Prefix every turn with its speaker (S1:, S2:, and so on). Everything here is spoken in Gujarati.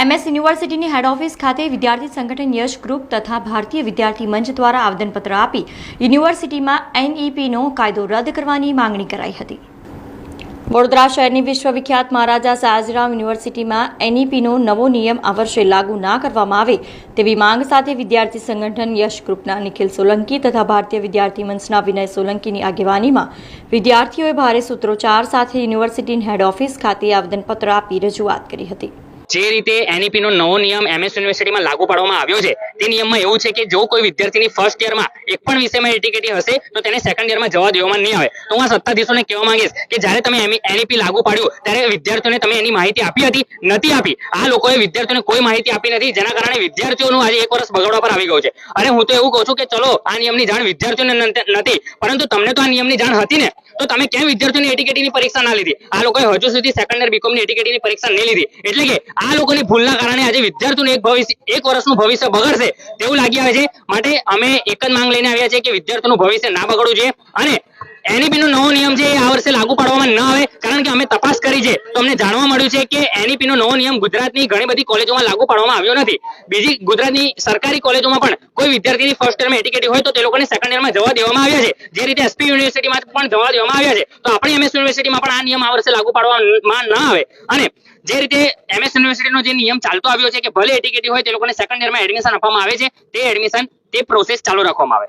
S1: એમએસ યુનિવર્સિટીની હેડ ઓફિસ ખાતે વિદ્યાર્થી સંગઠન યશ ગ્રુપ તથા ભારતીય વિદ્યાર્થી મંચ દ્વારા આવેદનપત્ર આપી યુનિવર્સિટીમાં એનઈપીનો કાયદો રદ કરવાની માંગણી કરાઈ હતી. વડોદરા શહેરની વિશ્વવિખ્યાત મહારાજા સયાજીરાવ યુનિવર્સિટીમાં એનઈપીનો નવો નિયમ આ વર્ષે લાગુ ના કરવામાં આવે તેવી માંગ સાથે વિદ્યાર્થી સંગઠન યશ ગ્રુપના નિખિલ સોલંકી તથા ભારતીય વિદ્યાર્થી મંચના વિનય સોલંકીની આગેવાનીમાં વિદ્યાર્થીઓએ ભારે સૂત્રોચ્ચાર સાથે યુનિવર્સિટીની હેડ ઓફિસ ખાતે આવેદનપત્ર આપી રજૂઆત કરી હતી.
S2: જે રીતે એનઈપી નો નવો નિયમ એમએસ યુનિવર્સિટીમાં લાગુ પાડવામાં આવ્યો છે, તે નિયમમાં એવું છે કે જો કોઈ વિદ્યાર્થીની ફર્સ્ટ યરમાં એક પણ વિષયમાં એટીકેટી હશે, તો તેને સેકન્ડ યરમાં જવા દેવામાં નહીં આવે. તો હું આ સત્તાધીશોને કહેવા માંગીશ કે જ્યારે તમે એનઈપી લાગુ પાડ્યું, ત્યારે વિદ્યાર્થીઓને તમે એની માહિતી આપી હતી? નથી આપી. આ લોકોએ વિદ્યાર્થીઓને કોઈ માહિતી આપી નથી, જેના કારણે વિદ્યાર્થીઓનું આજે એક વર્ષ બગડવા પર આવી ગયું છે. અને હું તો એવું કહું છું કે ચલો, આ નિયમની જાણ વિદ્યાર્થીઓને નથી, પરંતુ તમને તો આ નિયમની જાણ હતી ને? તો તમે કેમ વિદ્યાર્થીઓની એટીકેટીની પરીક્ષા ના લીધી? આ લોકોએ હજુ સુધી સેકન્ડ યર બીકોમની એટીકેટીની પરીક્ષા નહીં લીધી. એટલે કે આ લોકોની ભૂલના કારણે આજે વિદ્યાર્થીઓનું એક ભવિષ્ય, એક વર્ષનું ભવિષ્ય બગડશે. તેવું લાગી આવે છે. માટે અમે એક જ માંગ લઈને આવ્યા છે કે વિદ્યાર્થીઓનું ભવિષ્ય ના બગડવું જોઈએ અને એનઈપી નો નવો નિયમ છે આ વર્ષે લાગુ પાડવામાં ન આવે, કારણ કે અમે તપાસ કરી છે. તો અમને જાણવા મળ્યું છે કે એનઈપી નો નવો નિયમ ગુજરાતની ઘણી બધી કોલેજોમાં લાગુ પાડવામાં આવ્યો નથી. બીજી ગુજરાતની સરકારી કોલેજોમાં પણ કોઈ વિદ્યાર્થીની ફર્સ્ટ યરમાં એટીકેટી હોય તો તે લોકોને સેકન્ડ યરમાં જવા દેવામાં આવ્યા છે. જે રીતે એસપી યુનિવર્સિટીમાં પણ જવા દેવામાં આવ્યા છે. તો આપણી એમએસ યુનિવર્સિટીમાં પણ આ નિયમ આ વર્ષે લાગુ પાડવામાં ન આવે. અને જે રીતે એમએસ યુનિવર્સિટીનો જે નિયમ ચાલતો આવ્યો છે કે ભલે એટીકેટી હોય તે લોકોને સેકન્ડ યરમાં એડમિશન આપવામાં આવે છે, તે એડમિશન તે પ્રોસેસ ચાલુ રાખવામાં આવે.